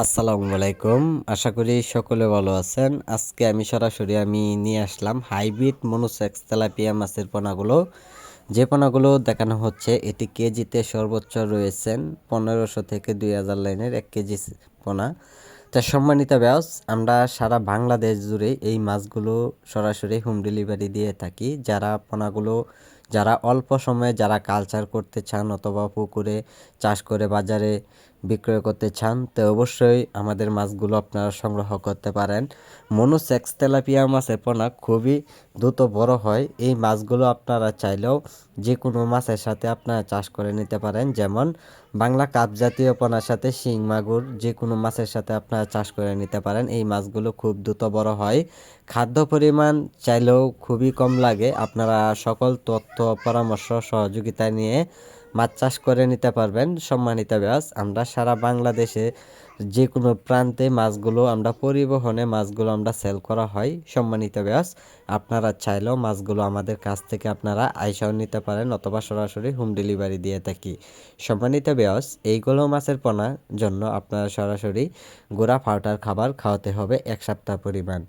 আসসালামু আলাইকুম। আশা করি সকলে ভালো আছেন। আজকে আমি সরাসরি আমি নিয়ে আসলাম হাইব্রিড মনোসেক্স তেলাপিয়া মাছের পোনাগুলো। যে পোনাগুলো দেখানো হচ্ছে, এটি কেজিতে সর্বোচ্চ রয়েছেন পনেরোশো থেকে দুই হাজার লাইনের এক কেজি পোনা। তা সম্মানিত ব্যাস, আমরা সারা বাংলাদেশ জুড়ে এই মাছগুলো সরাসরি হোম ডেলিভারি দিয়ে থাকি। যারা পোনাগুলো যারা অল্প সময়ে যারা কালচার করতে চান অথবা পুকুরে চাষ করে বাজারে বিক্রয় করতে চান, তো অবশ্যই আমাদের মাছগুলো আপনারা সংগ্রহ করতে পারেন। মনোসেক্স তেলাপিয়া মাছের পোনা খুবই দ্রুত বড় হয়। এই মাছগুলো আপনারা চাইলেও যে কোনো মাছের সাথে আপনারা চাষ করে নিতে পারেন। যেমন বাংলা কাপ জাতীয় পোনার সাথে শিং, মাগুর যে কোনো মাছের সাথে আপনারা চাষ করে নিতে পারেন। এই মাছগুলো খুব দ্রুত বড় হয়। খাদ্য পরিমাণ চাইলেও খুবই কম লাগে। আপনারা সকল তথ্য, পরামর্শ, সহযোগিতা নিয়ে মাছ চাষ করে নিতে পারবেন, সম্মানিত ব্যাস আমরা সারা বাংলাদেশে যে কোনো প্রান্তে মাছগুলো আমরা পরিবহনে মাছগুলো আমরা সেল করা হয়, সম্মানিত ব্যাস আপনারা চাইলেও মাছগুলো আমাদের কাছ থেকে আপনারা আইসাও নিতে পারেন অথবা সরাসরি হোম ডেলিভারি দিয়ে থাকি। সম্মানিত ব্যাস এইগুলো মাছের পোনার জন্য আপনারা সরাসরি গোড়া ফাউটার খাবার খাওয়াতে হবে এক সপ্তাহ পরিমাণ।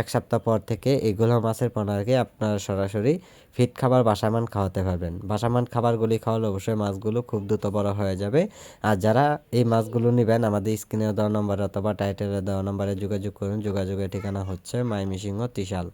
এক সপ্তাহ পর থেকে এগুলো মাছের পোনাকে আপনারা সরাসরি ফিট খাবার বাসামান খাওয়াতে পারবেন। বাসামান খাবারগুলি খাওয়ালে অবশ্যই মাছগুলো খুব দ্রুত বড় হয়ে যাবে। আর যারা এই মাছগুলো নেবেন, আমাদের স্ক্রিনে দেওয়া নম্বরে অথবা টাইটেলে দেওয়া নম্বরে যোগাযোগ করুন। যোগাযোগের ঠিকানা হচ্ছে মাইমিসিংহ ত্রিশাল।